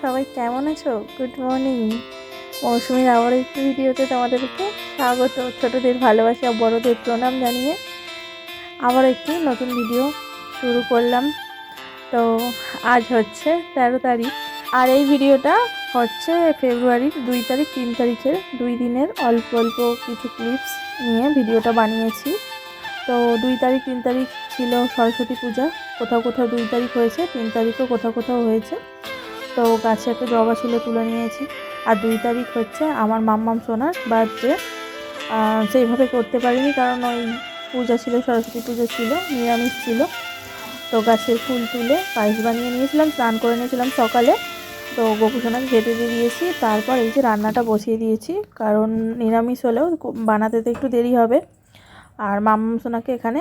সবাই কেমন আছো? গুড মর্নিং মৌসুমীর আবার একটি ভিডিওতে তোমাদেরকে স্বাগত। ছোটদের ভালোবাসা, বড়দের প্রণাম জানিয়ে আবার একটি নতুন ভিডিও শুরু করলাম। তো আজ হচ্ছে তেরো তারিখ। আর এই ভিডিওটা হচ্ছে ফেব্রুয়ারির দুই তারিখ, তিন তারিখের দুই দিনের অল্প অল্প কিছু ক্লিপস নিয়ে ভিডিওটা বানিয়েছি। তো দুই তারিখ, তিন তারিখ ছিল সরস্বতী পূজা। কোথাও কোথাও দুই তারিখ হয়েছে, তিন তারিখও কোথাও কোথাও হয়েছে। তো গাছে একটা জবা ছিল তুলে নিয়েছি। আর দুই তারিখ হচ্ছে আমার মাম্মাম সোনার বার্থডে সেইভাবে করতে পারিনি কারণ ওই পূজা ছিল, সরস্বতী পূজা ছিল, নিরামিষ ছিল। তো গাছের ফুল তুলে পায়েস বানিয়ে নিয়েছিলাম, স্নান করে নিয়েছিলাম সকালে। তো গোপুসোনাকে খেতে দিয়ে দিয়েছি, তারপর এই যে রান্নাটা বসিয়ে দিয়েছি। কারণ নিরামিষ হলেও বানাতে তো একটু দেরি হবে। আর মাম্মাম সোনাকে এখানে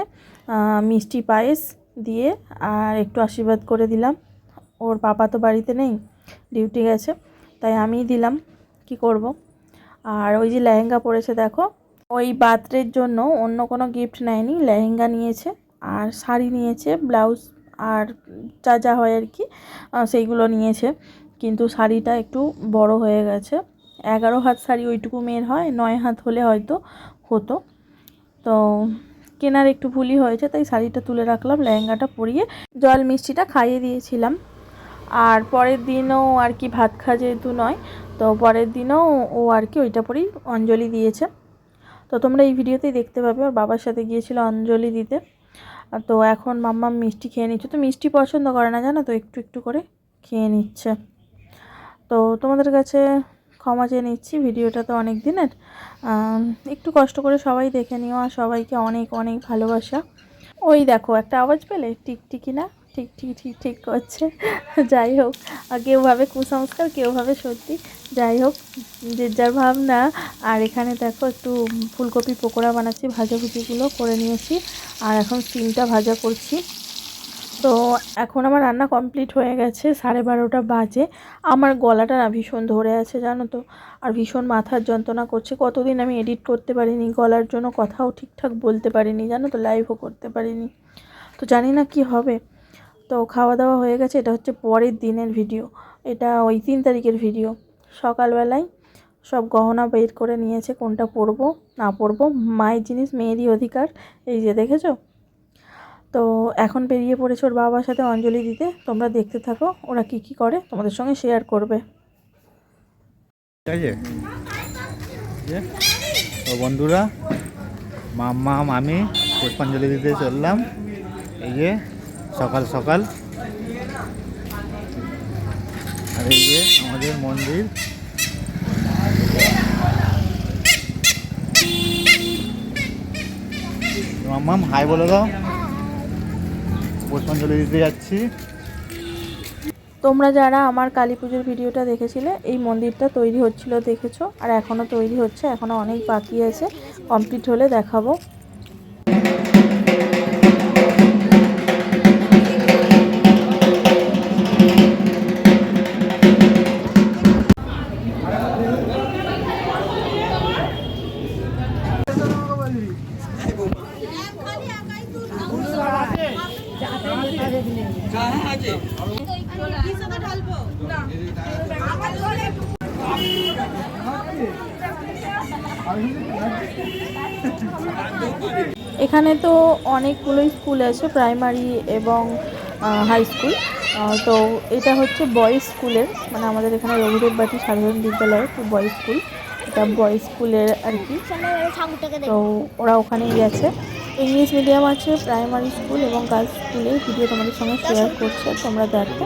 মিষ্টি পায়েস দিয়ে আর একটু আশীর্বাদ করে দিলাম। ওর পাপা তো বাড়িতে নেই, ডিউটি গেছে, তাই আমিই দিলাম, কি করব? আর ওই যে লেহেঙ্গা পরেছে দেখো, ওই বার্থডের জন্য অন্য কোনো গিফট নেয়নি, লেহেঙ্গা নিয়েছে, আর শাড়ি নিয়েছে ব্লাউজ আর যা যা হয় আর কি সেইগুলো নিয়েছে, কিন্তু শাড়িটা একটু বড় হয়ে গেছে, এগারো হাত শাড়ি ওইটুকু মেয়ের হয়, নয় হাত হলে হয়তো হতো, তো কেনার একটু ভুলই হয়েছে, তাই শাড়িটা তুলে রাখলাম, লেহেঙ্গাটা পরিয়ে জল মিষ্টিটা খাইয়ে দিয়েছিলাম। আর পরের দিনও আর কি ভাত খা যেহেতু নয়, তো পরের দিনও ও আর কি ওইটা পরেই অঞ্জলি দিয়েছে। তো তোমরা এই ভিডিওতেই দেখতে পাবে, ওর বাবার সাথে গিয়েছিল অঞ্জলি দিতে। তো এখন মাম্মা মিষ্টি খেয়ে নিচ্ছে। তো মিষ্টি পছন্দ করে না, জানো তো, একটু একটু করে খেয়ে নিচ্ছে। তো তোমাদের কাছে ক্ষমা চেয়ে নিচ্ছি, ভিডিওটা তো অনেক দিনের। একটু কষ্ট করে সবাই দেখে নিও, আর সবাইকে অনেক অনেক ভালোবাসা। ওই দেখো, একটা আওয়াজ পেলে টিকটিকি না? ঠিক ঠিক ঠিক ঠিক করছে। যাই হোক কেউ ভাবে কুসংস্কার, কেউ ভাবে সত্যি। যাই হোক, যে যার ভাবনা। আর এখানে দেখো, একটু ফুলকপি পকোড়া বানাচ্ছি ভাজাভুজিগুলো করে নিয়েছি। আর এখন সিমটা ভাজা করছি। তো এখন আমার রান্না কমপ্লিট হয়ে গেছে, সাড়ে বারোটা বাজে। আমার গলাটা না ভীষণ ধরে আছে, জানো তো। আর ভীষণ মাথার যন্ত্রণা করছে। কতদিন আমি এডিট করতে পারিনি, গলার জন্য কথাও ঠিকঠাক বলতে পারিনি, জানো তো লাইভও করতে পারিনি। তো জানি না কি হবে। তো খাওয়া দাওয়া হয়ে গেছে। এটা হচ্ছে পরের দিনের ভিডিও। এটা ওই তিন তারিখের ভিডিও। সকালবেলায় সব গহনা বের করে নিয়েছে কোনটা পরবো, না পরবো, মায়ের জিনিস, মেয়েরই অধিকার। এই যে দেখেছ? তো এখন বেরিয়ে পড়েছে ওর বাবার সাথে অঞ্জলি দিতে। তোমরা দেখতে থাকো, ওরা কি কি করে, তোমাদের সঙ্গে শেয়ার করবে। তো বন্ধুরা, মাম্মা আমি পুষ্পাঞ্জলি দিতে চললাম। এই যে। সকাল সকাল। আর এই যে আমাদের মন্দির। মাম্মাম, হাই বলে দাও। পুষ্পাঞ্জলি দিতে যাচ্ছি। তোমরা যারা আমার কালী পুজোর ভিডিওটা দেখেছিলে, এই মন্দিরটা তৈরি হচ্ছিল, দেখেছ? আর এখনও তৈরি হচ্ছে এখনও অনেক বাকি আছে। কমপ্লিট হলে দেখাবো। এখানে তো অনেকগুলোই স্কুল আছে, প্রাইমারি এবং হাই স্কুল। তো এটা হচ্ছে বয়েজ স্কুলের মানে আমাদের এখানে রঘুদেব বাটি সাধারণ বিদ্যালয় তো বয়েজ স্কুল। এটা বয়েজ স্কুলের আর কি। তো ওরা ওখানেই গেছে। ইংলিশ মিডিয়াম আছে, প্রাইমারি স্কুল এবং গার্লস স্কুলের ভিডিও তোমাদের সঙ্গে শেয়ার করছে, তোমরা দেখো।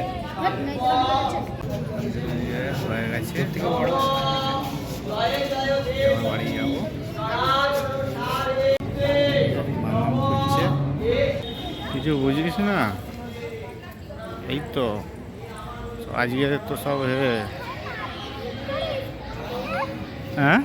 হয়ে? গেছে বাড়ি যাব করছে কিছু বুঝিস না এই তো আজকে তো সব হ্যাঁ হুম?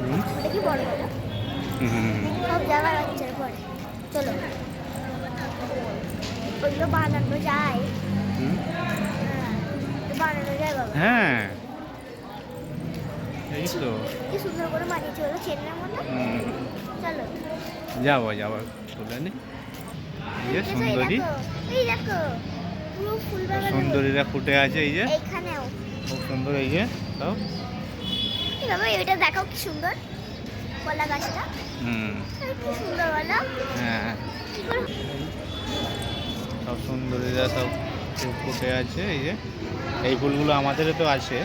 হুম। সব হচ্ছে পরে চলো। ওইগুলো বানানো যায়। হ্যাঁ, বানানো যায় বাবা। হ্যাঁ। এই তো। কি সুন্দর করে বানিয়েছে ওগুলো চেনের মতো? চলো। যাব যাব তুলে নি। এই সুন্দরী। দেখো, এই সুন্দরীরা ফুটে আছে এই যে। খুব সুন্দর এই যে সব এটা কি সুন্দর। কলা গাছটা। হুম। কি সুন্দর বলো? হ্যাঁ। সব সুন্দরীরা সব ফুটে আছে এই যে। এই ফুলগুলো আমাদেরও তো আছে।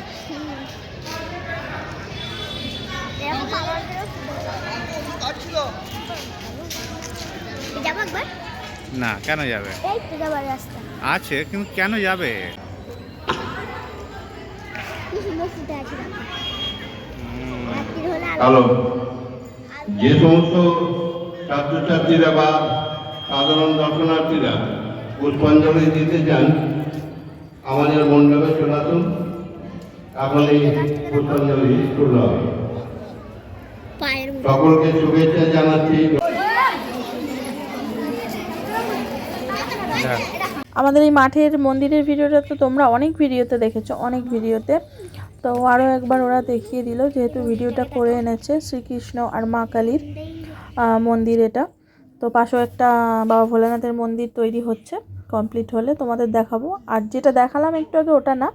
না কেন যাবে? এই তো যাবার রাস্তা। আছে কিন্তু কেন যাবে? হলে যে সমস্ত ছাত্রছাত্রীরা বা সাধারণ দর্শনার্থীরা পুষ্পাঞ্জলি দিতে চান, আমাদের মণ্ডপে চলে আসুন এই পুষ্পাঞ্জলি শুরু হবে। সকলকে শুভেচ্ছা জানাচ্ছি। আমাদের এই মাঠের মন্দিরের ভিডিওটা তো তোমরা অনেক ভিডিওতে দেখেছ, অনেক ভিডিওতে। তো আরও একবার ওরা দেখিয়ে দিল যেহেতু ভিডিওটা করে এনেছে শ্রীকৃষ্ণ আর মা কালীর মন্দির এটা। তো পাশেও একটা বাবা ভোলানাথের মন্দির তৈরি হচ্ছে কমপ্লিট হলে তোমাদের দেখাবো। আর যেটা দেখালাম একটু আগে ওটা না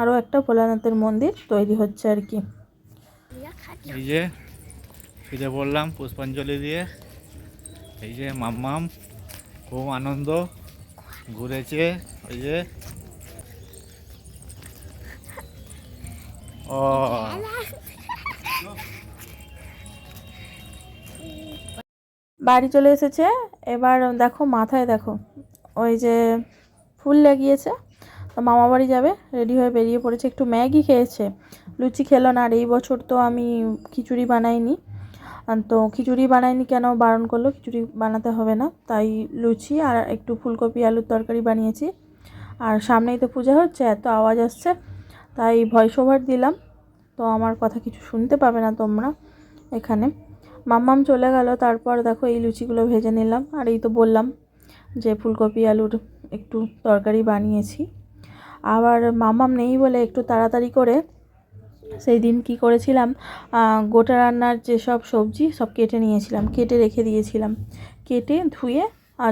আরও একটা ভোলানাথের মন্দির তৈরি হচ্ছে আর কি। এই যে ফিরে বললাম, পুষ্পাঞ্জলি দিয়ে। এই যে মাম্মাম, খুব আনন্দ, ঘুরেছে ওই যে। বাড়ি চলে এসেছে। এবার দেখো, মাথায় দেখো, ওই যে ফুল লাগিয়েছে। তো মামা বাড়ি যাবে, রেডি হয়ে বেরিয়ে পড়েছে। একটু ম্যাগি খেয়েছে। লুচি খেলো না, আর এই বছর তো আমি খিচুড়ি বানাইনি। তো খিচুড়ি বানাইনি কেন, বারণ করল, খিচুড়ি বানাতে হবে না। তাই লুচি আর একটু ফুলকপি, আলুর তরকারি বানিয়েছি। আর সামনেই তো পূজা হচ্ছে, এত আওয়াজ আসছে। তাই ভয়েস ওভার দিলাম। তো আমার কথা কিছু শুনতে পাবে না তোমরা এখানে। মাম্মাম চলে গেল, তারপর দেখো এই লুচিগুলো ভেজে নিলাম। আর এই তো বললাম যে ফুলকপি, আলুর একটু তরকারি বানিয়েছি। আবার মাম্মাম নেই বলে একটু তাড়াতাড়ি করে সেই দিন কি করেছিলাম গোটা রান্নার যেসব সবজি সব কেটে নিয়েছিলাম, কেটে রেখে দিয়েছিলাম। কেটে ধুয়ে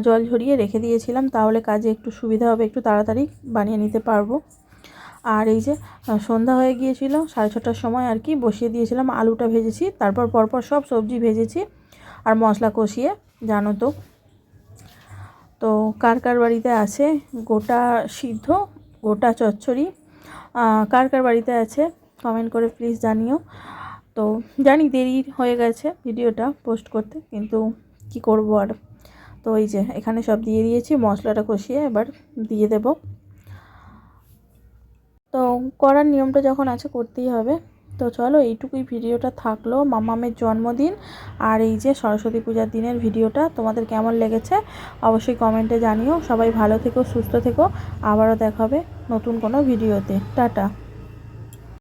জল ঝরিয়ে রেখে দিয়েছিলাম। তাহলে কাজে একটু সুবিধা হবে, একটু তাড়াতাড়ি বানিয়ে নিতে পারব। আর এই যে সন্ধ্যা হয়ে গিয়েছিল, সাড়ে ছটার সময় আর কি বসিয়ে দিয়েছিলাম, আলুটা ভেজেছি, তারপর পরপর সব সবজি ভেজেছি আর মশলা কষিয়ে, জানো তো। তো কার কার বাড়িতে আছে? গোটা সিদ্ধ, গোটা চচ্চড়ি। কার কার বাড়িতে আছে? কমেন্ট করে প্লিজ জানিও। তো জানি দেরি হয়ে গেছে ভিডিওটা পোস্ট করতে, কিন্তু কি করব আর। তো এই যে, এখানে সব দিয়ে দিয়েছি, মশলাটা কষিয়ে এবার দিয়ে দেবো। করার নিয়মটা যখন আছে করতেই হবে। তো চলো এইটুকুই ভিডিওটা থাকল। মামামের জন্মদিন আর এই যে সরস্বতী পূজার দিনের ভিডিওটা, তোমাদের কেমন লেগেছে অবশ্যই কমেন্টে জানিও। সবাই ভালো থেকো, সুস্থ থেকো। আবারও দেখাবে নতুন কোনো ভিডিওতে। টাটা।